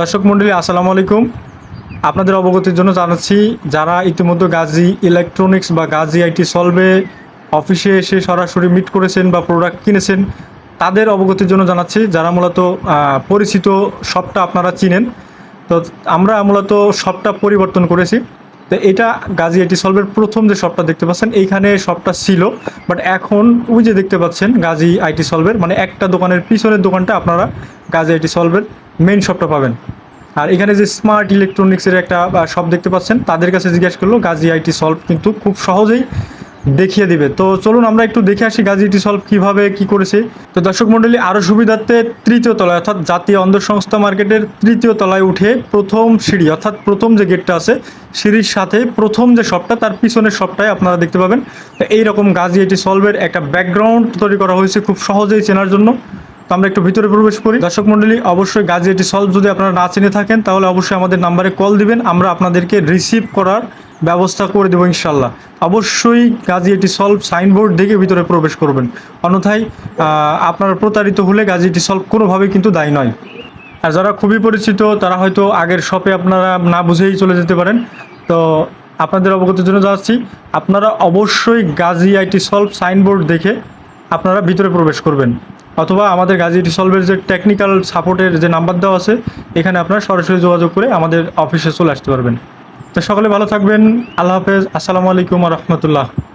দর্শক মণ্ডলী, আসসালামু আলাইকুম। আপনাদের অবগতির জন্য জানাচ্ছি, যারা ইতিমধ্যে গাজী ইলেকট্রনিক্স বা গাজী আইটি সলভে অফিসে এসে সরাসরি মিট করেছেন বা প্রোডাক্ট কিনেছেন, তাদের অবগতির জন্য জানাচ্ছি, যারা মূলত পরিচিত শপটা আপনারা চিনেন। তো আমরা মূলত শপটা পরিবর্তন করেছি। তো এটা গাজী আইটি সলভের প্রথম যে শপটা দেখতে পাচ্ছেন, এইখানে শপটা ছিল। বাট এখন ওই যে দেখতে পাচ্ছেন গাজী আইটি সলভের মানে একটা দোকানের পিছনের দোকানটা আপনারা গাজী আইটি সলভের মেইন শপটা পাবেন। আর এখানে যে স্মার্ট ইলেকট্রনিক্সের একটা শপ দেখতে পাচ্ছেন, তাদের কাছে জিজ্ঞেস করল, গাজী আইটি সলভ কিন্তু খুব সহজেই দেখিয়ে দিবে। তো চলুন আমরা একটু দেখে আসি গাজী আইটি সলভ কীভাবে, কি করেছে। তো দর্শক মণ্ডলী আরও সুবিধার্থে তৃতীয় তলায়, অর্থাৎ জাতীয় অন্ধসংস্থা মার্কেটের তৃতীয় তলায় উঠে প্রথম সিঁড়ি, অর্থাৎ প্রথম যে গেটটা আছে, সিঁড়ির সাথে প্রথম যে শপটা তার পিছনের শপটায় আপনারা দেখতে পাবেন। তো এইরকম গাজী আইটি সলভের একটা ব্যাকগ্রাউন্ড তৈরি করা হয়েছে খুব সহজেই চেনার জন্য। আমরা একটু ভিতরে প্রবেশ করি। দর্শক মণ্ডলী অবশ্যই গাজী এটি সলভ যদি আপনারা না চিনে থাকেন, তাহলে অবশ্যই আমাদের নাম্বারে কল দিবেন, আমরা আপনাদেরকে রিসিভ করার ব্যবস্থা করে দেবো ইনশাল্লাহ। অবশ্যই গাজী এটি সলভ সাইনবোর্ড দেখে ভিতরে প্রবেশ করবেন। অন্যথায় আপনারা প্রতারিত হলে গাজী এটি সলভ কোনোভাবেই কিন্তু দায়ী নয়। আর যারা খুবই পরিচিত, তারা হয়তো আগের শপে আপনারা না বুঝেই চলে যেতে পারেন। তো আপনাদের অবগতির জন্য যাচ্ছি। আপনারা অবশ্যই গাজী আইটি সলভ সাইনবোর্ড দেখে আপনারা ভিতরে প্রবেশ করবেন। অথবা আমাদের গাজী রিসলভের সলভের যে টেকনিক্যাল সাপোর্টের যে নাম্বার দেওয়া আছে, এখানে আপনারা সরাসরি যোগাযোগ করে আমাদের অফিসে চলে আসতে পারবেন। তো সকলে ভালো থাকবেন। আল্লাহ হাফেজ। আসসালামু আলাইকুম রহমতুল্লাহ।